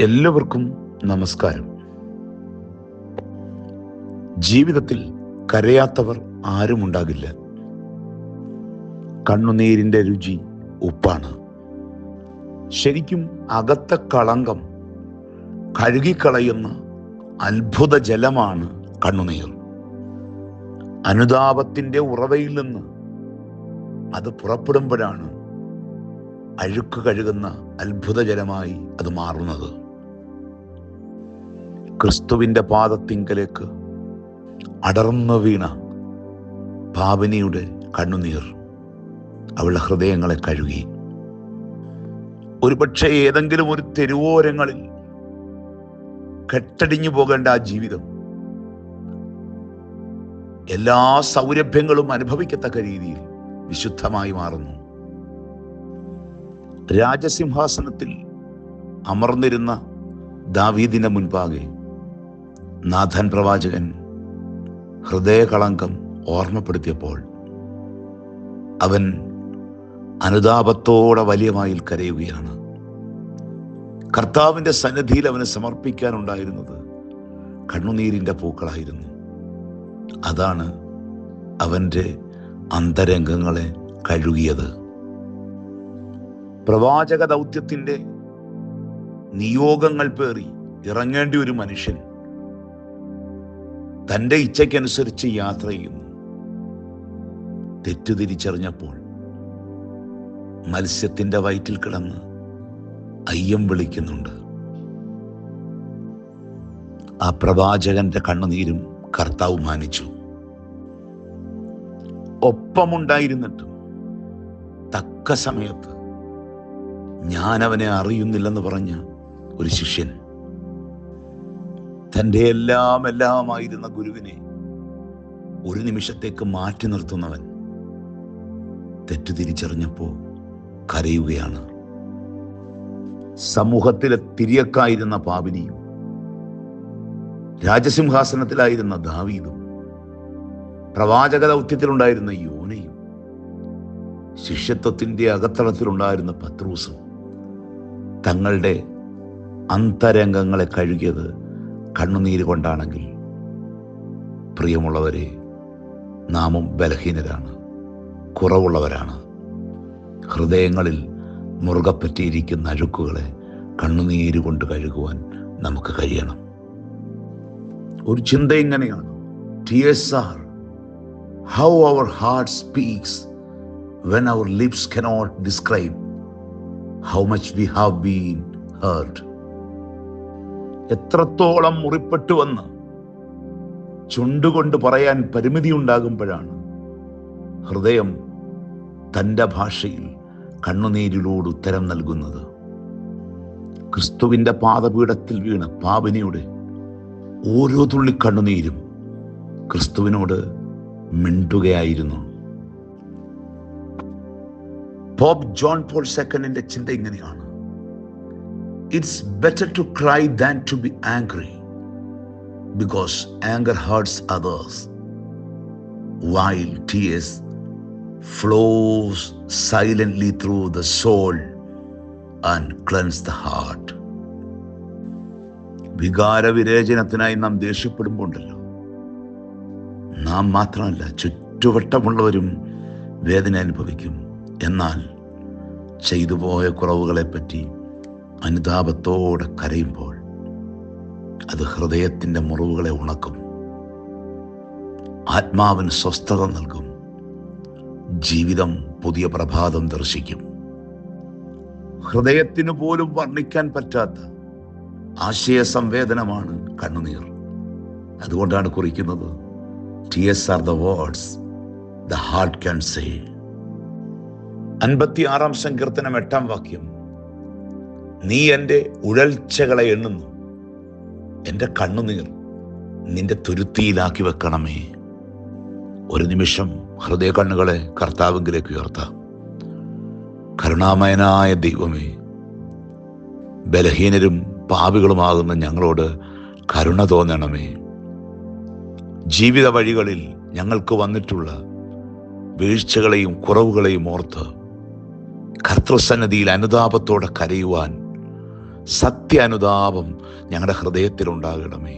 എല്ലാവർക്കും നമസ്കാരം. ജീവിതത്തിൽ കരയാത്തവർ ആരുമുണ്ടാകില്ല കണ്ണുനീരിന്റെ രുചി ഉപ്പാണ്. ശരിക്കും അകത്ത കളങ്കം കഴുകിക്കളയുന്ന അത്ഭുത ജലമാണ് കണ്ണുനീർ. അനുതാപത്തിന്റെ ഉറവയിൽ നിന്ന് അത് പുറപ്പെടുമ്പോഴാണ് അഴുക്ക് കഴുകുന്ന അത്ഭുത ജലമായി അത് മാറുന്നത്. ക്രിസ്തുവിന്റെ പാദത്തിങ്കലേക്ക് അടർന്നു വീണ പാവനിയുടെ കണ്ണുനീർ അവളുടെ ഹൃദയങ്ങളെ കഴുകി. ഒരുപക്ഷെ ഏതെങ്കിലും ഒരു തെരുവോരങ്ങളിൽ കെട്ടടിഞ്ഞു പോകേണ്ട ആ ജീവിതം എല്ലാ സൗരഭ്യങ്ങളും അനുഭവിക്കത്തക്ക രീതിയിൽ വിശുദ്ധമായി മാറുന്നു. രാജസിംഹാസനത്തിൽ അമർന്നിരുന്ന ദാവീദിന്റെ മുൻപാകെ നാഥൻ പ്രവാചകൻ ഹൃദയകളങ്കം ഓർമ്മപ്പെടുത്തിയപ്പോൾ അവൻ അനുതാപത്തോടെ വലിയ വായിൽ കരയുകയാണ്. കർത്താവിന്റെ സന്നിധിയിൽ അവന് സമർപ്പിക്കാനുണ്ടായിരുന്നത് കണ്ണുനീരിന്റെ പൂക്കളായിരുന്നു. അതാണ് അവന്റെ അന്തരംഗങ്ങളെ കഴുകിയത്. പ്രവാചക ദൗത്യത്തിന്റെ നിയോഗങ്ങൾ പേറി ഇറങ്ങേണ്ടി ഒരു മനുഷ്യൻ തന്റെ ഇച്ഛയ്ക്കനുസരിച്ച് യാത്ര ചെയ്യുന്നു. തെറ്റു തിരിച്ചറിഞ്ഞപ്പോൾ മത്സ്യത്തിന്റെ വയറ്റിൽ കിടന്ന് അയ്യം വിളിക്കുന്നുണ്ട്. ആ പ്രവാചകന്റെ കണ്ണുനീരും കർത്താവ് മാനിച്ചു. ഒപ്പമുണ്ടായിരുന്നിട്ടും തക്ക സമയത്ത് ഞാൻ അവനെ അറിയുന്നില്ലെന്ന് പറഞ്ഞ ഒരു ശിഷ്യൻ തന്റെ എല്ലാം എല്ലാമായിരുന്ന ഗുരുവിനെ ഒരു നിമിഷത്തേക്ക് മാറ്റി നിർത്തുന്നവൻ തെറ്റു തിരിച്ചറിഞ്ഞപ്പോ കരയുകയാണ്. സമൂഹത്തിലെ തിരിയക്കായിരുന്ന പാപിനിയും രാജസിംഹാസനത്തിലായിരുന്ന ദാവീദും പ്രവാചക ദൗത്യത്തിലുണ്ടായിരുന്ന യോനയും ശിഷ്യത്വത്തിന്റെ അകത്തളത്തിലുണ്ടായിരുന്ന പത്രൂസും തങ്ങളുടെ അന്തരംഗങ്ങളെ കഴുകിയത് കണ്ണുനീര് കൊണ്ടാണെങ്കിൽ പ്രിയമുള്ളവരെ നാമും ബലഹീനരാണ് കുറവുള്ളവരാണ്. ഹൃദയങ്ങളിൽ മുറുകെ പറ്റിയിരിക്കുന്ന അഴുക്കുകളെ കണ്ണുനീര് കൊണ്ട് കഴുകുവാൻ നമുക്ക് കഴിയണം. ഒരു ചിന്ത ഇങ്ങനെയാണ്. T S R how our heart speaks when our lips cannot describe how much we have been hurt എത്രത്തോളം മുറിപ്പെട്ടുവെന്ന് ചുണ്ടുകൊണ്ട് പറയാൻ പരിമിതി ഉണ്ടാകുമ്പോഴാണ് ഹൃദയം തന്റെ ഭാഷയിൽ കണ്ണുനീരിലൂടെ ഉത്തരം നൽകുന്നത്. ക്രിസ്തുവിന്റെ പാദപീഠത്തിൽ വീണ പാപിനിയുടെ ഓരോ തുള്ളി കണ്ണുനീരും ക്രിസ്തുവിനോട് മിണ്ടുകയായിരുന്നു. പോപ്പ് ജോൺ പോൾ സെക്കൻഡിന്റെ ചിന്ത ഇങ്ങനെയാണ്. It's better to cry than to be angry because anger hurts others while tears flows silently through the soul and cleanse the heart. വികാരവിരേചനത്തിനായി നാം ദേഷ്യപ്പെടുമ്പോൾ ഉണ്ടല്ലോ നാം മാത്രമല്ല ചുറ്റുവട്ടമുള്ളവരും വേദന അനുഭവിക്കും എന്നാൽ ചെയ്തു പോയ കുറവുകളെപ്പറ്റി അനുതാപത്തോടെ കരയുമ്പോൾ അത് ഹൃദയത്തിന്റെ മുറിവുകളെ ഉണക്കും. ആത്മാവിന് സ്വസ്ഥത നൽകും. ജീവിതം പുതിയ പ്രഭാതം ദർശിക്കും. ഹൃദയത്തിന് പോലും വർണിക്കാൻ പറ്റാത്ത ആശയ സംവേദനമാണ് കണ്ണുനീർ. അതുകൊണ്ടാണ് കുറിക്കുന്നത് tears are the words the heart can say അൻപത്തി ആറാം സങ്കീർത്തനം എട്ടാം വാക്യം. നീ എന്റെ ഉഴൽച്ചകളെ എണ്ണുന്നു. എന്റെ കണ്ണുനീർ നിന്റെ തുരുത്തിയിലാക്കി വെക്കണമേ. ഒരു നിമിഷം ഹൃദയ കണ്ണുകളെ കർത്താവിങ്കിലേക്ക് ഉയർത്താം. കരുണാമയനായ ദൈവമേ ബലഹീനരും പാപികളുമാകുന്ന ഞങ്ങളോട് കരുണ തോന്നണമേ. ജീവിത വഴികളിൽ ഞങ്ങൾക്ക് വന്നിട്ടുള്ള വീഴ്ചകളെയും കുറവുകളെയും ഓർത്ത് കർത്തൃസന്നതിയിൽ അനുതാപത്തോടെ കരയുവാൻ സത്യാനുതാപം ഞങ്ങളുടെ ഹൃദയത്തിൽ ഉണ്ടാകണമേ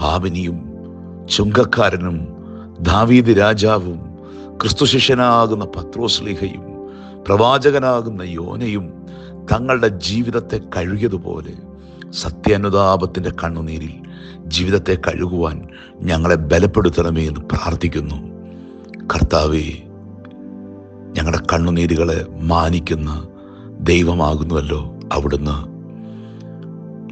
പാപിനിയും ചുങ്കക്കാരനും ദാവീദ് രാജാവും ക്രിസ്തുശിഷ്യനാകുന്ന പത്രോസ്ലിഹയും പ്രവാചകനാകുന്ന യോനയും തങ്ങളുടെ ജീവിതത്തെ കഴുകിയതുപോലെ സത്യാനുതാപത്തിന്റെ കണ്ണുനീരിൽ ജീവിതത്തെ കഴുകുവാൻ ഞങ്ങളെ ബലപ്പെടുത്തണമേ എന്ന് പ്രാർത്ഥിക്കുന്നു. കർത്താവേ ഞങ്ങളുടെ കണ്ണുനീരുകളെ മാനിക്കുന്ന ദൈവമാകുന്നുവല്ലോ അവിടുന്ന്.